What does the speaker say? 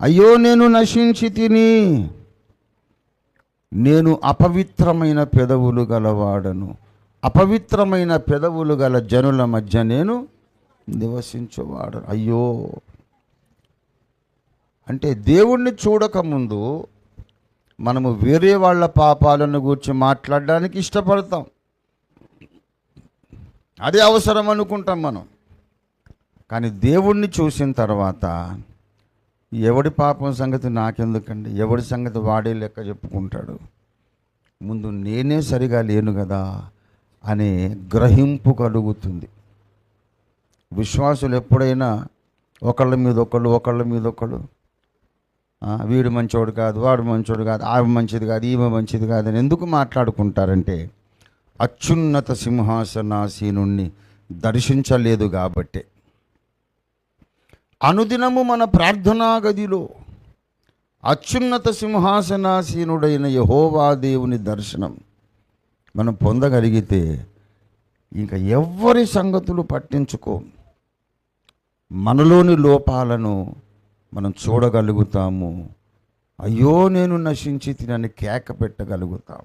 అయ్యో నేను నశించి తిని. నేను అపవిత్రమైన పెదవులు గలవాడను. అపవిత్రమైన పెదవులు గల జనుల మధ్య నేను నివసించువాడు అయ్యో. అంటే దేవుణ్ణి చూడకముందు మనము వేరే వాళ్ళ పాపాలను గురించి మాట్లాడడానికి ఇష్టపడతాం. అదే అవసరం అనుకుంటాం మనం. కానీ దేవుణ్ణి చూసిన తర్వాత ఎవడి పాపం సంగతి నాకెందుకండి? ఎవడి సంగతి వాడే లెక్క చెప్పుకుంటాడు? ముందు నేనే సరిగా లేను కదా అనే గ్రహింపు కలుగుతుంది. విశ్వాసులు ఎప్పుడైనా ఒకళ్ళ మీద ఒకళ్ళు ఒకళ్ళ మీద ఒకళ్ళు వీడు మంచోడు కాదు వాడు మంచోడు కాదు ఆమె మంచిది కాదు ఈమె మంచిది కాదు అని ఎందుకు మాట్లాడుకుంటారంటే అత్యున్నత సింహాసనాసీనుణ్ణి దర్శించలేదు కాబట్టే. అనుదినము మన ప్రార్థనా గదిలో అత్యున్నత సింహాసనాసీనుడైన యహోవా దేవుని దర్శనం మనం పొందగలిగితే ఇంకా ఎవ్వరి సంగతులు పట్టించుకో. మనలోని లోపాలను మనం చూడగలుగుతాము. అయ్యో నేను నశించి తినని కేక పెట్టగలుగుతాం.